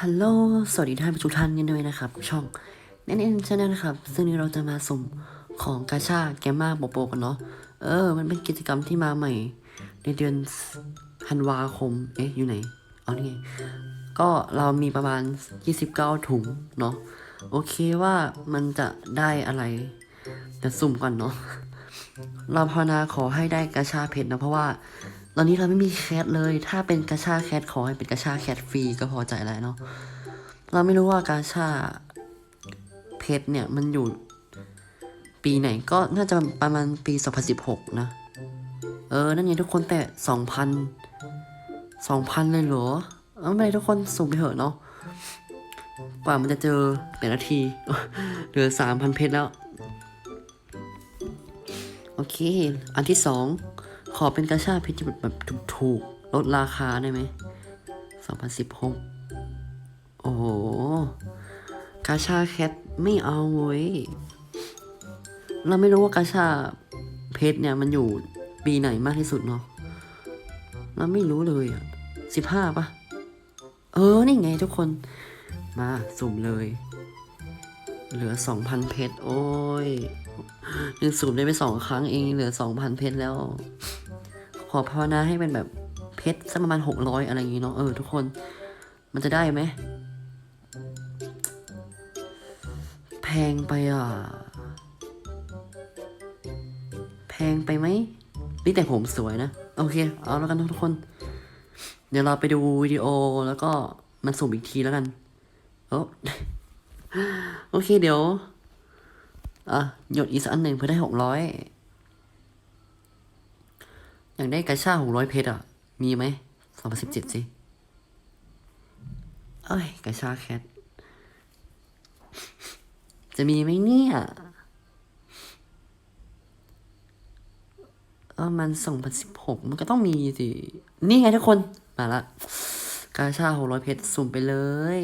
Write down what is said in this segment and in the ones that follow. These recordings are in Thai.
ฮัลโหล สวัสดีท่านผู้ชมท่านกันด้วยนะครับ ช่องแน่นชาแนลนะครับ ซึ่งนี้เราจะมาสุ่มของกาชาแกมมาโปโปกันเนาะ เออ มันเป็นกิจกรรมที่มาใหม่ ในเดือนธันวาคม เอ๊ะ อยู่ไหน เอานี่ไง ก็เรามีประมาณ 29 ถุงเนาะ โอเคว่ามันจะได้อะไรเดี๋ยวสุ่มก่อนเนาะ เราภาวนาขอให้ได้กระชาเพชรนะเพราะว่า ตอนนี้เราไม่มีแคทเลย ถ้าเป็นกระชาแคทขอให้เป็นกระชาแคทฟรีก็พอใจแล้วเนาะ เราไม่รู้ว่ากาชาเพชรเนี่ยมันอยู่ปีไหนก็น่าจะประมาณปี 2016 นะ เออ นั่นไงทุกคนแต่ 2,000 2,000 เลยเหรอ เอาไม่เป็นไรทุกคนสุ่มไปเถอะเนาะ กว่ามันจะเจอแต่นาทีเหลือ 3,000 เพชรแล้ว โอเค อันที่สอง ขอเป็นกระชาเพชรที่แบบถูกๆ ลดราคาได้ไหม2016โอ้โห กาชาแคทไม่เอาเว้ย เราไม่รู้ว่ากาชาเพชรเนี่ยมันอยู่ปีไหนมากที่สุดเนาะ เราไม่รู้เลยอะสิบห้าปะเออ นี่ไงทุกคน มาสุ่มเลย เหลือสองพันเพชร โอ้ยยังสูบได้ไปสองครั้งเอง เหลือสองพันเพชรแล้ว ขอภาวนาให้เป็นแบบเพชรสักประมาณหกร้อยอะไรอย่างงี้เนาะเออทุกคน มันจะได้ไหมแพงไปอะ แพงไปไหมนี่แต่ผมสวยนะ โอเค เอาแล้วกันทุกคน เดี๋ยวเราไปดูวิดีโอแล้วก็มันสุ่มอีกทีแล้วกันโอ้โอเคเดี๋ยว อะ หยดอีกสักอันหนึ่งเพื่อได้หกร้อย อยากได้กระชาหกร้อยเพชรอะ มีไหมสองพันสิบเจ็ดสิ เอ้ยกระชาแคท จะมีไหมเนี่ยเออมันสองพันสิบหกมันก็ต้องมีสิ นี่ไงทุกคน มาละกาชาหกร้อยเพชรสุ่มไปเลย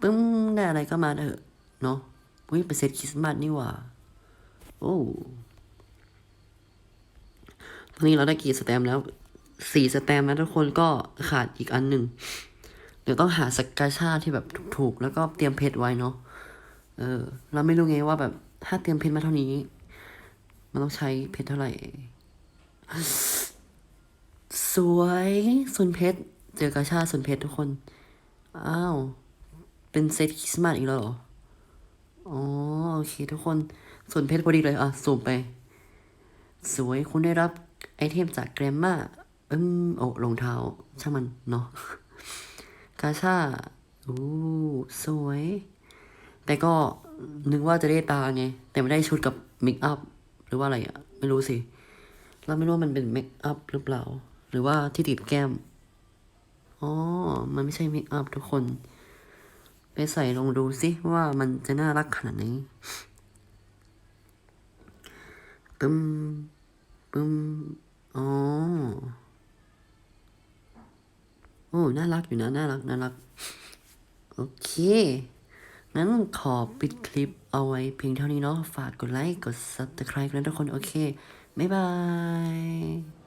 ปึ้มได้อะไรก็มาเถอะ เนาะอุ้ยเป็นเซตคริสต์มาสนี่หว่า โอ้ นนี้เราได้กี่สแตมแล้วสี่สแตมแล้วทุกคนก็ขาดอีกอันหนึ่งเดี๋ยวต้องหาสกกาชาที่แบบถูกๆ แล้วก็เตรียมเพชรไว้เนาะเออ เราไม่รู้ไงว่าแบบถ้าเตรียมเพชรมาเท่านี้ มันต้องใช้เพชรเท่าไหร่ สวยส่วนเพชรเจอกาชาส่วนเพชรทุกคน อ้าว เป็นเซตคริสต์มาสอีกแล้วเหรอ อ๋อโอเคทุกคนส่วนเพชรพอดีเลย อะ สูมไป สวยคุณได้รับ ไอเทมจากแกรมมาอืมโอ้รองเท้า ช่างมันเนาะกาชาอู้สวย แต่ก็นึกว่าจะได้ตาไง แต่ไม่ได้ชุดกับเมคอัพหรือว่าอะไรอะไม่รู้สิ เราไม่รู้ว่ามันเป็นเมคอัพหรือเปล่า หรือว่าที่ติดแก้ม อ๋อ มันไม่ใช่เมคอัพทุกคน ไปใส่ลองดูสิว่ามันจะน่ารักขนาดไหนปึ้มปึ้ม อ๋อ โอ้ น่ารักอยู่นะ น่ารัก น่ารัก โอเค งั้นขอปิดคลิปเอาไว้เพียงเท่านี้เนาะ ฝากกดไลค์ กด subscribe กันนะทุกคน โอเค บ๊ายบาย